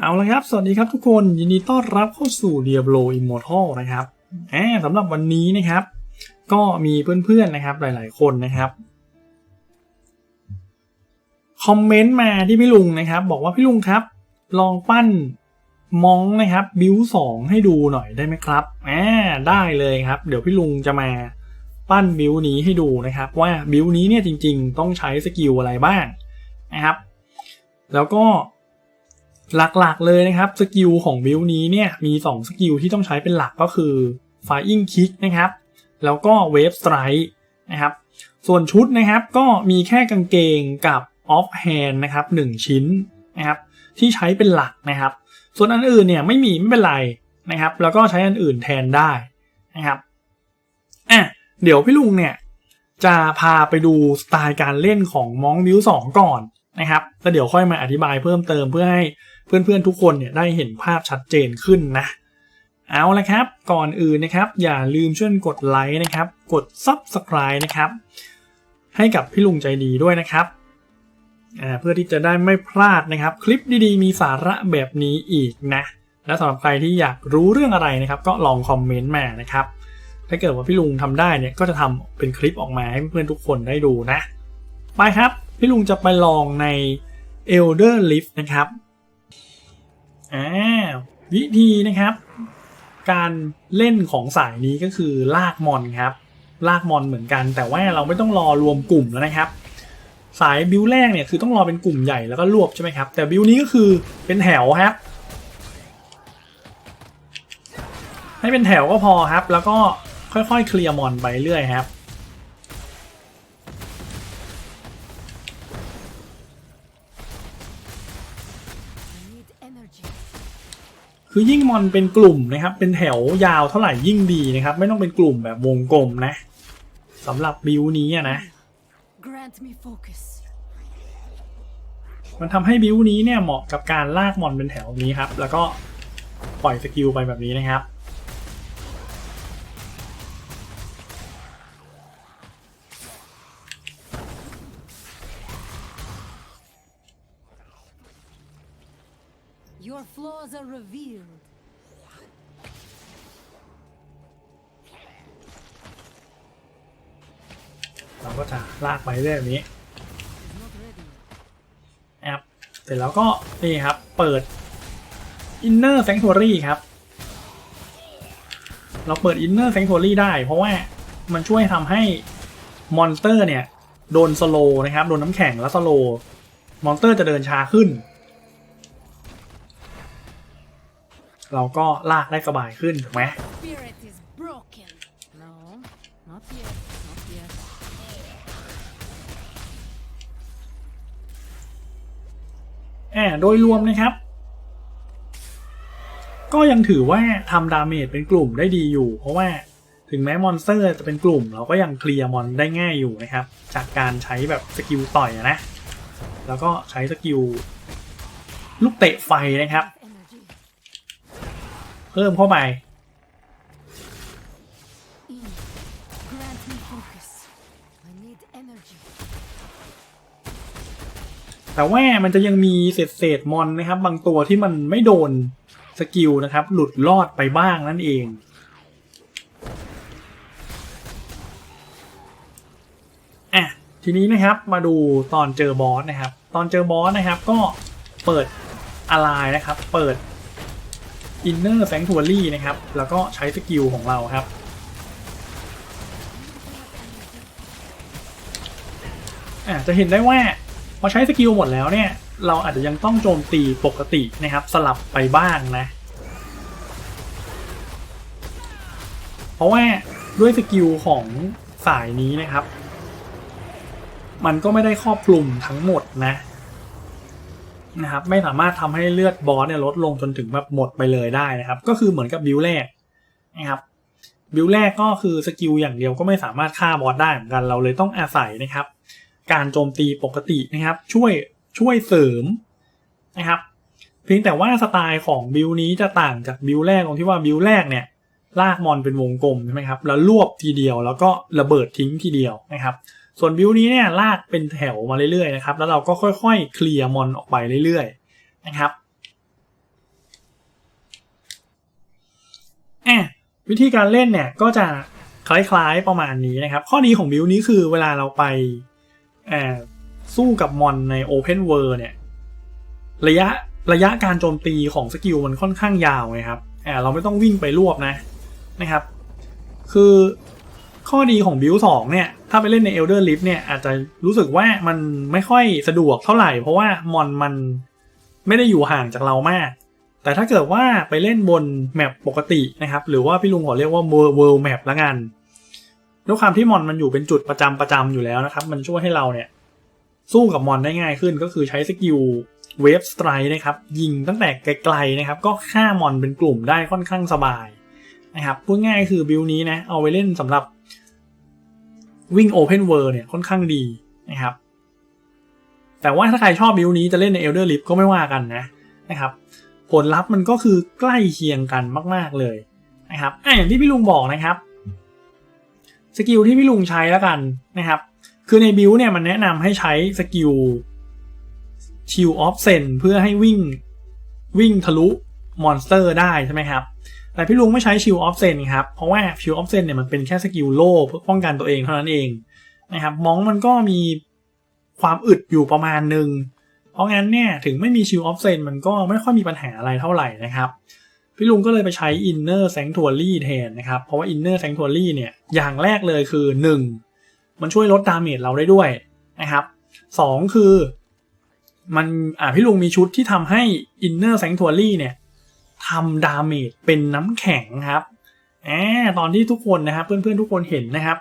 เอาละครับ สวัสดีครับทุกคน ยินดีต้อนรับเข้าสู่ Diablo Immortal นะครับแหมสำหรับวันนี้นะครับ ก็มีเพื่อนๆนะครับหลายๆคนนะครับคอมเมนต์มาที่พี่ลุงนะครับ บอกว่าพี่ลุงครับ ลองปั้นมองนะครับบิวสองให้ดูหน่อยได้ไหมครับอ่าได้เลยครับ เดี๋ยวพี่ลุงจะมาปั้นบิวนี้ให้ดูนะครับ ว่าบิวนี้เนี่ยจริง ๆ ต้องใช้สกิลอะไรบ้างนะครับ แล้วก็ หลักๆเลยนะครับสกิลของบิวนี้เนี่ยมี 2 สกิลที่ต้องใช้เป็นหลักก็คือ Flying Kick นะครับ แล้วก็ Wave Strike นะครับ ส่วนชุดนะครับก็มีแค่กางเกงกับ Off Hand นะครับ1ชิ้นนะครับที่ใช้เป็นหลักนะครับ ส่วนอันอื่นเนี่ยไม่มีไม่เป็นไรนะครับ แล้วก็ใช้อันอื่นแทนได้นะครับอะเดี๋ยวพี่ลุงเนี่ยจะพาไปดูสไตล์การเล่นของมองบิวสองก่อน นะครับแล้วเดี๋ยวค่อยมาอธิบายเพิ่มเติมเพื่อให้เพื่อนๆทุกคนเนี่ยได้เห็นภาพชัดเจนขึ้นนะเอาละครับ ก่อนอื่นนะครับ อย่าลืมช่วยกดไลค์นะครับ กด Subscribe นะครับ ให้กับพี่ลุงใจดีด้วยนะครับเพื่อที่จะได้ไม่พลาดนะครับ คลิปดีๆ มีสาระแบบนี้อีกนะ และสำหรับใครที่อยากรู้เรื่องอะไรนะครับ ก็ลองคอมเมนต์มานะครับ ถ้าเกิดว่าพี่ลุงทำได้เนี่ยก็จะทำเป็นคลิปออกมาให้เพื่อนๆทุกคนได้ดูนะ ไปครับ พี่ลุงจะไปลองใน Elder Lift นะครับอ่าวิธีนะครับ การเล่นของสายนี้ก็คือลากมอนครับ ลากมอนเหมือนกัน แต่ว่าเราไม่ต้องรอรวมกลุ่มแล้วนะครับ สายบิวแรกเนี่ยคือต้องรอเป็นกลุ่มใหญ่แล้วก็รวบใช่ไหมครับ แต่บิวนี้ก็คือเป็นแถวครับ ให้เป็นแถวก็พอครับ แล้วก็ค่อยๆเคลียร์มอนไปเรื่อยครับ คือยิ่งมอนเป็นกลุ่มนะครับ เป็นแถวยาวเท่าไหร่ยิ่งดีนะครับ ไม่ต้องเป็นกลุ่มแบบวงกลมนะสำหรับบิวนี้อะนะ Grant me focus. มันทำให้บิวนี้เนี่ยเหมาะกับการลากมอนเป็นแถวนี้ครับ แล้วก็ปล่อยสกิลไปแบบนี้นะครับ Your flaws are revealed. เราก็จะลากไปเรื่อยแบบนี้แอปเสร็จแล้วก็นี่ครับ เปิด Inner Sanctuary ครับ เราเปิด Inner Sanctuary ได้ เพราะว่ามันช่วยทำให้มอนสเตอร์เนี่ย โดนสโลนะครับ โดนน้ำแข็งแล้วสโลมอนสเตอร์จะเดินช้าขึ้น เราก็ลากได้สบายขึ้นถูกไหม Spirit is broken. No, not yet. Not yet. อ่าโดยรวมนะครับ ก็ยังถือว่าทำดาเมจเป็นกลุ่มได้ดีอยู่ เพราะว่าถึงแม้มอนสเตอร์จะเป็นกลุ่ม เราก็ยังเคลียร์มอนได้ง่ายอยู่นะครับ จากการใช้แบบสกิลต่อยอะนะ แล้วก็ใช้สกิลลูกเตะไฟนะครับ Energy. เพิ่มเข้าไปแต่ว่ามันจะยังมีเศษเศษมอนนะครับ บางตัวที่มันไม่โดนสกิลนะครับ หลุดรอดไปบ้างนั่นเองอะทีนี้นะครับมาดูตอนเจอบอสนะครับ ตอนเจอบอสนะครับก็เปิดอะไรนะครับ เปิด Inner Sanctuary นะครับ แล้วก็ใช้สกิลของเราครับอะจะเห็นได้ว่าพอใช้สกิลหมดแล้วเนี่ย เราอาจจะยังต้องโจมตีปกตินะครับ สลับไปบ้างนะ เพราะว่าด้วยสกิลของสายนี้นะครับ มันก็ไม่ได้ครอบคลุมทั้งหมดนะ นะครับไม่สามารถทำให้เลือดบอสเนี่ยลดลงจนถึงแบบหมดไปเลยได้นะครับ ก็คือเหมือนกับบิวแรกนะครับบิวแรกก็คือสกิลอย่างเดียวก็ไม่สามารถฆ่าบอสได้เหมือนกันเราเลยต้องอาศัยนะครับ การโจมตีปกตินะครับ ช่วยช่วยเสริมนะครับเพียงแต่ว่าสไตล์ของบิวนี้จะต่างจากบิวแรกตรงที่ว่าบิวแรกเนี่ยลากมอนเป็นวงกลมใช่ไหมครับแล้วรวบทีเดียวแล้วก็ระเบิดทิ้งทีเดียวนะครับ ส่วนบิวนี้เนี่ยลากเป็นแถวมาเรื่อยๆนะครับแล้วเราก็ค่อยๆเคลียร์มอนออกไปเรื่อยๆนะครับอะวิธีการเล่นเนี่ยก็จะคล้ายๆประมาณนี้นะครับ ข้อดีของบิวนี้คือเวลาเราไปอ่สู้กับมอนใน Open World เนี่ยระยะระยะการโจมตีของสกิลมันค่อนข้างยาวนะครับอ่เราไม่ต้องวิ่งไปรวบนะนะครับ คือ ข้อดีของบิวสองเนี่ย ถ้าไปเล่นใน Elder Rift เนี่ย อาจจะรู้สึกว่ามันไม่ค่อยสะดวกเท่าไหร่ เพราะว่ามอนมันไม่ได้อยู่ห่างจากเรามาก แต่ถ้าเกิดว่าไปเล่นบนแมปปกตินะครับ หรือว่าพี่ลุงขอเรียกว่า World Map ละกันด้วยความที่มอนมันอยู่เป็นจุดประจำประจำอยู่แล้วนะครับ มันช่วยให้เราเนี่ยสู้กับมอนได้ง่ายขึ้นก็คือใช้สกิลเวฟสไตร์นะครับยิงตั้งแต่ไกลๆนะครับ ก็ฆ่ามอนเป็นกลุ่มได้ค่อนข้างสบายนะครับพูดง่ายคือบิลนี้นะเอาไปเล่นสำหรับ วิ่ง Open World เนี่ยค่อนข้างดีนะครับ แต่ว่าถ้าใครชอบบิลนี้จะเล่นใน Elder Rift ก็ไม่ว่ากันนะนะครับ ผลลัพธ์มันก็คือใกล้เคียงกันมากๆเลยนะครับอะอย่างที่พี่ลุงบอกนะครับสกิลที่พี่ลุงใช้แล้วกันนะครับ คือในบิลเนี่ยมันแนะนำให้ใช้สกิลชิลออฟเซนเพื่อให้วิ่งวิ่งทะลุมอนสเตอร์ได้ใช่ไหมครับ แต่พี่ลุงไม่ใช้ชิลออฟเซนครับ เพราะว่าชิลออฟเซนเนี่ยมันเป็นแค่สกิลโล่เพื่อป้องกันตัวเองเท่านั้นเองนะครับมองมันก็มีความอึดอยู่ประมาณหนึ่งเพราะงั้นเนี่ยถึงไม่มีชิลออฟเซนมันก็ไม่ค่อยมีปัญหาอะไรเท่าไหร่นะครับ พี่ลุงก็เลยไปใช้ Inner Sanctuary แทนนะครับ เพราะว่า Inner Sanctuary เนี่ยอย่างแรกเลยคือ 1. มันช่วยลดดาเมจเราได้ด้วยนะครับ 2. คือมันอ่าพี่ลุงมีชุดที่ทำให้ Inner Sanctuary เนี่ย ทำดาเมจเป็นน้ำแข็งครับอตอนที่ทุกคนนะครับเพื่อนๆทุกคนเห็นนะครับ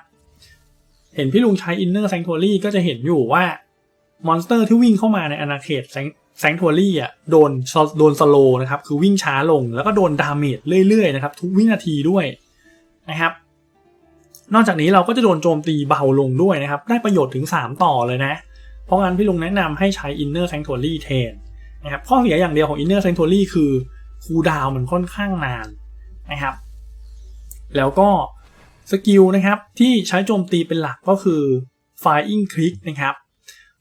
เห็นพี่ลุงใช้ Inner Sanctuary ก็จะเห็นอยู่ว่ามอนสเตอร์ที่วิ่งเข้ามาในอาณาเขตแซงทัวรี่อะโดนโดนสโลนะครับ คือวิ่งช้าลงแล้วก็โดนดาเมจเรื่อยๆนะครับ ทุกวินาทีด้วยนะครับ นอกจากนี้เราก็จะโดนโจมตีเบาลงด้วยนะครับ ได้ประโยชน์ถึง 3 ต่อเลยนะ เพราะงั้นพี่ลุงแนะนำให้ใช้ Inner Sanctuary แทนนะครับข้อเสียอย่างเดียวของ Inner Sanctuary คือ คูลดาวมันค่อนข้างนานนะครับ แล้วก็สกิลนะครับที่ใช้โจมตีเป็นหลักก็คือ Flying Click นะครับ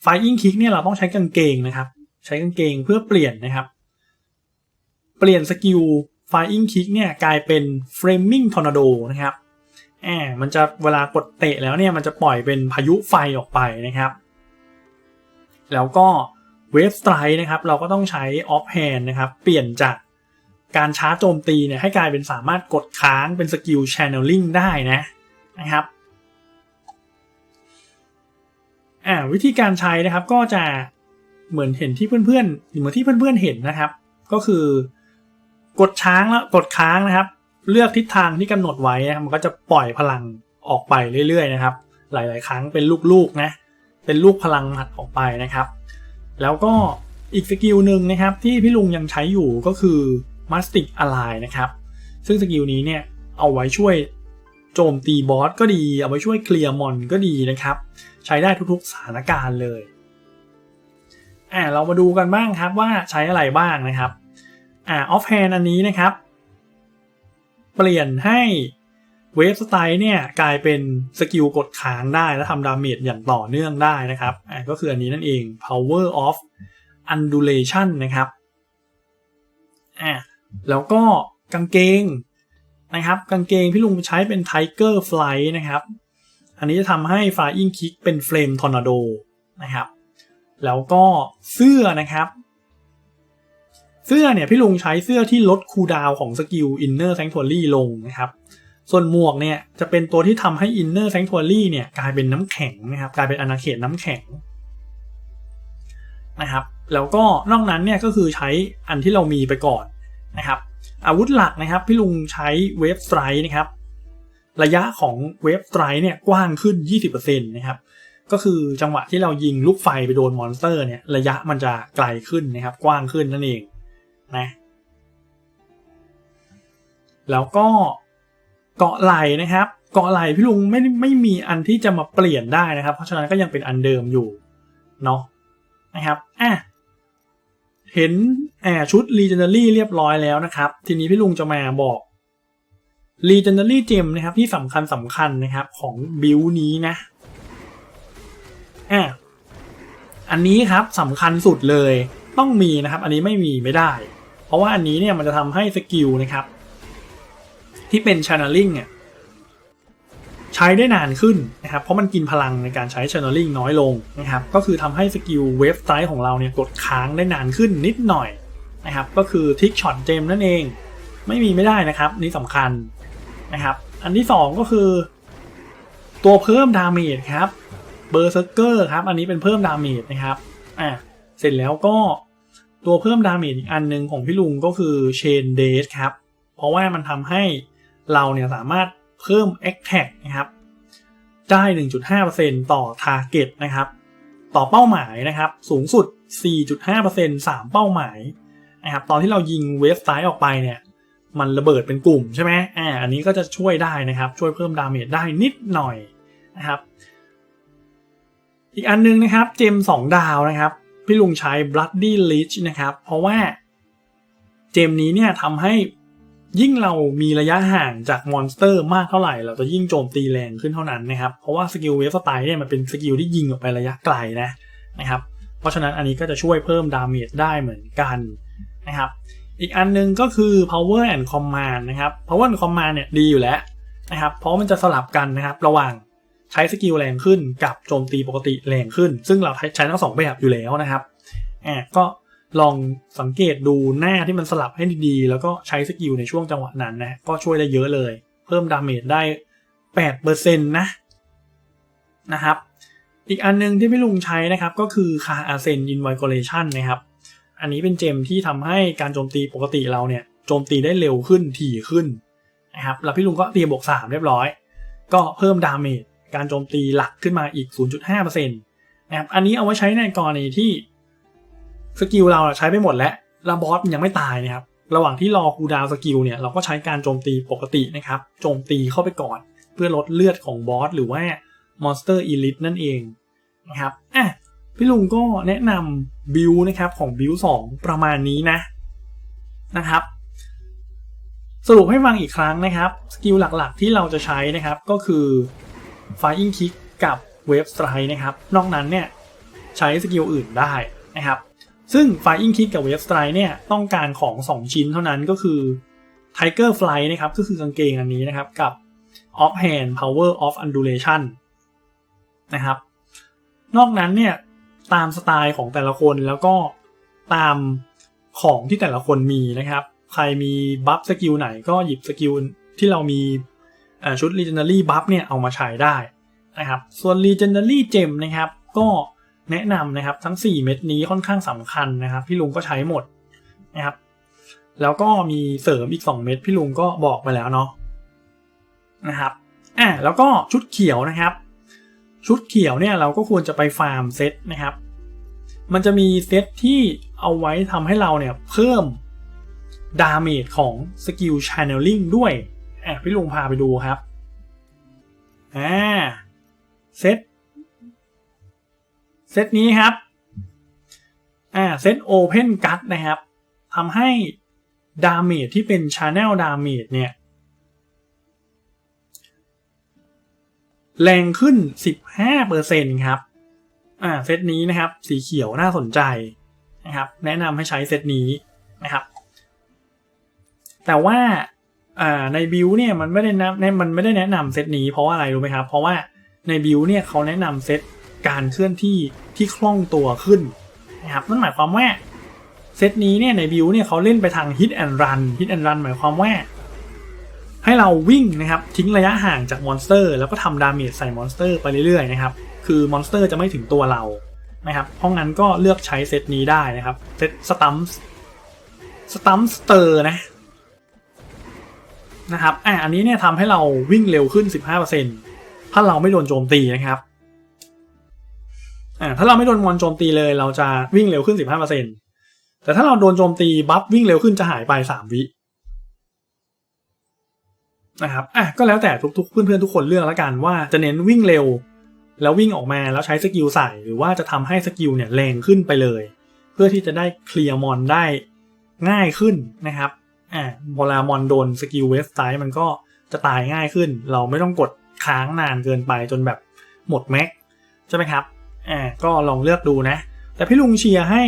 Flying Click เนี่ยเราต้องใช้กางเกงนะครับ ใช้กางเกงเพื่อเปลี่ยนนะครับ เปลี่ยนสกิล Flying Kick เนี่ยกลายเป็น Flaming Tornado นะครับแอบมันจะเวลากดเตะแล้วเนี่ยมันจะปล่อยเป็นพายุไฟออกไปนะครับ แล้วก็ Wave Strike นะครับ เราก็ต้องใช้ Off Hand นะครับ เปลี่ยนจาก การชาร์จโจมตีเนี่ยให้กลายเป็นสามารถกดค้างเป็นสกิล Channeling ได้นะนะครับอ่าวิธีการใช้นะครับก็จะเหมือนเห็นที่เพื่อนๆเหมือนที่เพื่อนๆเห็นนะครับ ก็คือกดช้างแล้วกดค้างนะครับ เลือกทิศทางที่กำหนดไว้นะมันก็จะปล่อยพลังออกไปเรื่อยๆนะครับ หลายๆ ครั้งเป็นลูกๆนะเป็นลูกพลังหมัดออกไปนะครับ แล้วก็อีกสกิลหนึ่งนะครับที่พี่ลุงยังใช้อยู่ก็คือ มัสติกอะไลนะครับ ซึ่งสกิลนี้เนี่ยเอาไว้ช่วยโจมตีบอสก็ดี เอาไว้ช่วยเคลียร์มอนก็ดีนะครับ ใช้ได้ทุกๆสถานการณ์เลยอ่าเรามาดูกันบ้างครับว่าใช้อะไรบ้างนะครับอ่าออฟแฮนอันนี้นะครับ เปลี่ยนให้เวฟสไตล์เนี่ยกลายเป็นสกิลกดค้างได้และทำดาเมจอย่างต่อเนื่องได้นะครับอ่าก็คืออันนี้นั่นเอง power of undulation นะครับอ่า แล้วก็กางเกงนะครับ กางเกงพี่ลุงใช้เป็น Tiger Flight นะครับ อันนี้จะทำให้ Flying Kick เป็น Flame Tornado นะครับ แล้วก็เสื้อนะครับ เสื้อเนี่ยพี่ลุงใช้เสื้อที่ลดคูดาวของสกิล Inner Sanctuary ลงนะครับ ส่วนหมวกเนี่ยจะเป็นตัวที่ทำให้ Inner Sanctuary เนี่ยกลายเป็นน้ำแข็งนะครับ กลายเป็นอาณาเขตน้ำแข็งนะครับ แล้วก็นอกนั้นเนี่ยก็คือใช้อันที่เรามีไปก่อน นะครับอาวุธหลักนะครับพี่ลุงใช้เวฟสไตร์นะครับระยะของเวฟสไตร์เนี่ยกว้างขึ้น 20%นะครับก็คือจังหวะที่เรายิงลูกไฟไปโดนมอนสเตอร์เนี่ยระยะมันจะไกลขึ้นนะครับกว้างขึ้นนั่นเองนะแล้วก็เกาะไหลนะครับ เกาะไหลพี่ลุงไม่ไม่มีอันที่จะมาเปลี่ยนได้นะครับ เพราะฉะนั้นก็ยังเป็นอันเดิมอยู่เนาะนะครับอะ เห็นแอบชุด Legendary เรียบร้อยแล้วนะครับ ทีนี้พี่ลุงจะมาบอก Legendary Gem นะครับที่สำคัญสำคัญนะครับของบิลนี้นะอะอันนี้ครับสำคัญสุดเลยต้องมีนะครับ อันนี้ไม่มีไม่ได้ เพราะว่าอันนี้เนี่ยมันจะทำให้สกิลนะครับ ที่เป็น channeling เนี่ย ใช้ได้นานขึ้นนะครับ เพราะมันกินพลังในการใช้ channeling น้อยลงนะครับ ก็คือทำให้สกิลเวฟไ i ของเราเนี่ยกดค้างได้นานขึ้นนิดหน่อยนะครับ ก็คือทิกช็อตเจมนั่นเอง ไม่มีไม่ได้นะครับ นี่สำคัญนะครับ อันที่สองก็คือ ตัวเพิ่มดาเมจครับเบอร์เซอร์เกอร์ครับ อันนี้เป็นเพิ่มดาเมจนะครับอะเสร็จแล้วก็ตัวเพิ่มดาเมจอีกอันหนึ่งของพี่ลุงก็คือเชนเดสครับ เพราะว่ามันทำให้เราเนี่ยสามารถ เพิ่ม a t t a c นะครับ ได้ 1.5%ต่อ Target นะครับ ต่อเป้าหมายนะครับ สูงสุด 4.5% 3 เป้าหมายนะครับ ตอนที่เรายิงเวฟไซด์ออกไปเนี่ย มันระเบิดเป็นกลุ่มใช่ไหมอ่า อันนี้ก็จะช่วยได้นะครับ ช่วยเพิ่มดาเมจได้นิดหน่อยนะครับ อีกอันนึงนะครับ เจม2ดาวนะครับ พี่ลุงใช้ Bloody Leech นะครับ เพราะว่าเจมนี้เนี่ยทำให้ ยิ่งเรามีระยะห่างจากมอนสเตอร์มากเท่าไหร่ เราจะยิ่งโจมตีแรงขึ้นเท่านั้นนะครับ เพราะว่าสกิลเวฟสไตล์เนี่ยมันเป็นสกิลที่ยิงออกไประยะไกลนะนะครับ เพราะฉะนั้นอันนี้ก็จะช่วยเพิ่มดาเมจได้เหมือนกันนะครับ อีกอันนึงก็คือ power and command นะครับ power and command เนี่ยดีอยู่แล้วนะครับ เพราะมันจะสลับกันนะครับระหว่างใช้สกิลแรงขึ้นกับโจมตีปกติแรงขึ้น ซึ่งเราใช้ทั้งสองแบบอยู่แล้วนะครับอ่าก็ ลองสังเกตดูหน้าที่มันสลับให้ดีๆ แล้วก็ใช้สกิลในช่วงจังหวะนั้นนะ ก็ช่วยได้เยอะเลย เพิ่มดาเมจได้8%นนะนะครับ อีกอันนึงที่พี่ลุงใช้นะครับ ก็คือคาอาเซนอินไวโกเลชันนะครับ อันนี้เป็นเจมที่ทำให้การโจมตีปกติเราเนี่ยโจมตีได้เร็วขึ้นถี่ขึ้นนะครับ แล้วพี่ลุงก็เตรียมบวก3เรียบร้อย ก็เพิ่มดาเมจการโจมตีหลักขึ้นมาอีก 0.5%นะครับ อันนี้เอาไว้ใช้ในกรณีที่ สกิลเราใช้ไปหมดแล้วแล้วบอสมันยังไม่ตายนะครับระหว่างที่รอคูดาวสกิลเนี่ยเราก็ใช้การโจมตีปกตินะครับโจมตีเข้าไปก่อน เพื่อลดเลือดของบอสหรือว่ามอนสเตอร์อีลิทนั่นเองนะครับอะพี่ลุงก็แนะนำบิลนะครับของบิลสองประมาณนี้นะนะครับ สรุปให้ฟังอีกครั้งนะครับ สกิลหลักๆที่เราจะใช้นะครับก็คือ Flying Kick กับ Wave Strike นะครับ นอกนั้นเนี่ยใช้สกิลอื่นได้นะครับ ซึ่ง Flying Kick กับ Wave Strike เนี่ยต้องการของ 2 ชิ้นเท่านั้นก็คือ Tiger Fly นะครับก็คือกางเกงอันนี้นะครับกับ Off Hand Power of Undulation นะครับ นอกนั้นเนี่ยตามสไตล์ของแต่ละคนแล้วก็ตามของที่แต่ละคนมีนะครับ ใครมีบัฟสกิลไหนก็หยิบสกิลที่เรามีชุด Legendary Buff เนี่ยเอามาใช้ได้นะครับ ส่วน Legendary Gem นะครับ ก็ แนะนำนะครับทั้ง 4 เม็ดนี้ค่อนข้างสำคัญนะครับ พี่ลุงก็ใช้หมดนะครับแล้วก็มีเสริมอีก 2 เม็ดพี่ลุงก็บอกไปแล้วเนาะนะครับอะแล้วก็ชุดเขียวนะครับ ชุดเขียวเนี่ยเราก็ควรจะไปฟาร์มเซตนะครับ มันจะมีเซตที่เอาไว้ทำให้เราเนี่ยเพิ่มดาเมจของสกิล Channeling ด้วยอะพี่ลุงพาไปดูครับอ่าเซต เซตนี้ครับ อ่า เซต Open Gut นะครับทำให้ดาเมจที่เป็น Channel Damage เนี่ย แรงขึ้น 15%ครับ อ่า เซตนี้นะครับ สีเขียวน่าสนใจนะครับ แนะนำให้ใช้เซตนี้นะครับ แต่ว่าอ่าในบิวเนี่ยมันไม่ได้นะมันไม่ได้แนะนำเซตนี้เพราะว่าอะไรรู้ไหมครับ เพราะว่าในบิวเนี่ยเขาแนะนำเซต การเคลื่อนที่ที่คล่องตัวขึ้นนะครับนั่นหมายความว่าเซตนี้เนี่ยในบิวเนี่ยเขาเล่นไปทาง hit and run hit and run หมายความว่า ให้เราวิ่งนะครับทิ้งระยะห่างจากมอนสเตอร์ แล้วก็ทำดาเมจใส่มอนสเตอร์ไปเรื่อยๆนะครับคือมอนสเตอร์จะไม่ถึงตัวเรานะครับเพราะงั้นก็เลือกใช้เซตนี้ได้นะครับเซตสตัมส์สตัมสเตอร์นะนะครับอะอันนี้เนี่ยทำให้เราวิ่งเร็วขึ้น 15%ถ้าเราไม่โดนโจมตีนะครับ อ่าถ้าเราไม่โดนมอนโจมตีเลย เราจะวิ่งเร็วขึ้น 15%แต่ถ้าเราโดนโจมตีบัฟวิ่งเร็วขึ้นจะหายไป 3 วินะครับอะก็แล้วแต่ทุกๆ เพื่อนๆทุกคนเลือกแล้วกันว่าจะเน้นวิ่งเร็ว แล้ววิ่งออกมาแล้วใช้สกิลใส่ หรือว่าจะทำให้สกิลเนี่ยแรงขึ้นไปเลย เพื่อที่จะได้เคลียร์มอนได้ง่ายขึ้นนะครับอ่าเวลามอนโดนสกิลเวฟไซด์มันก็จะตายง่ายขึ้น เราไม่ต้องกดค้างนานเกินไปจนแบบหมดแม็กใช่ไหมครับ อ่าก็ลองเลือกดูนะ แต่พี่ลุงเชียร์ให้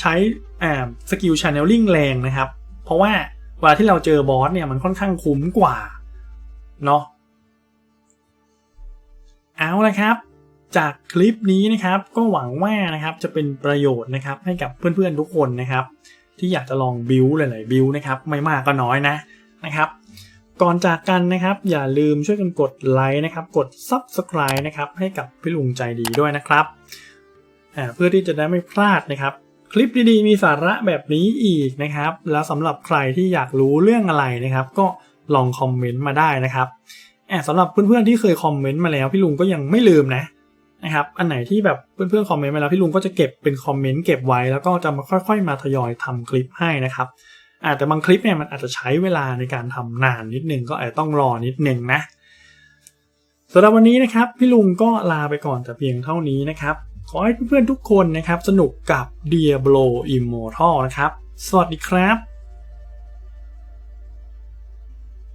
ใช้อ่าสกิลช n น e l ลิงแรงนะครับ เพราะว่าเวลาที่เราเจอบอสเนี่ยมันค่อนข้างคุ้มกว่าเนาะเอาละครับ จากคลิปนี้นะครับก็หวังว่านะครับจะเป็นประโยชน์นะครับให้กับเพื่อนๆทุกคนนะครับ ที่อยากจะลองบิวหลายๆบิวนะครับไม่มากก็น้อยนะนะครับ ก่อนจากกันนะครับ อย่าลืมช่วยกันกดไลค์นะครับ กด Subscribe นะครับ ให้กับพี่ลุงใจดีด้วยนะครับ เพื่อที่จะได้ไม่พลาดนะครับ คลิปดีๆ มีสาระแบบนี้อีกนะครับ แล้วสำหรับใครที่อยากรู้เรื่องอะไรนะครับ ก็ลองคอมเมนต์มาได้นะครับแอบสำหรับเพื่อนๆที่เคยคอมเมนต์มาแล้วพี่ลุงก็ยังไม่ลืมนะนะครับ อันไหนที่แบบเพื่อนๆคอมเมนต์มาแล้วพี่ลุงก็จะเก็บเป็นคอมเมนต์เก็บไว้แล้วก็จะมาค่อย ๆ มาทยอยทำคลิปให้นะครับ อาจจะแต่บางคลิปเนี่ยมันอาจจะใช้เวลาในการทำนานนิดนึงก็อาจจะต้องรอนิดนึงนะสำหรับวันนี้นะครับพี่ลุงก็ลาไปก่อนแต่เพียงเท่านี้นะครับ ขอให้เพื่อนๆทุกคนนะครับสนุกกับ Diablo Immortal นะครับ สวัสดีครับ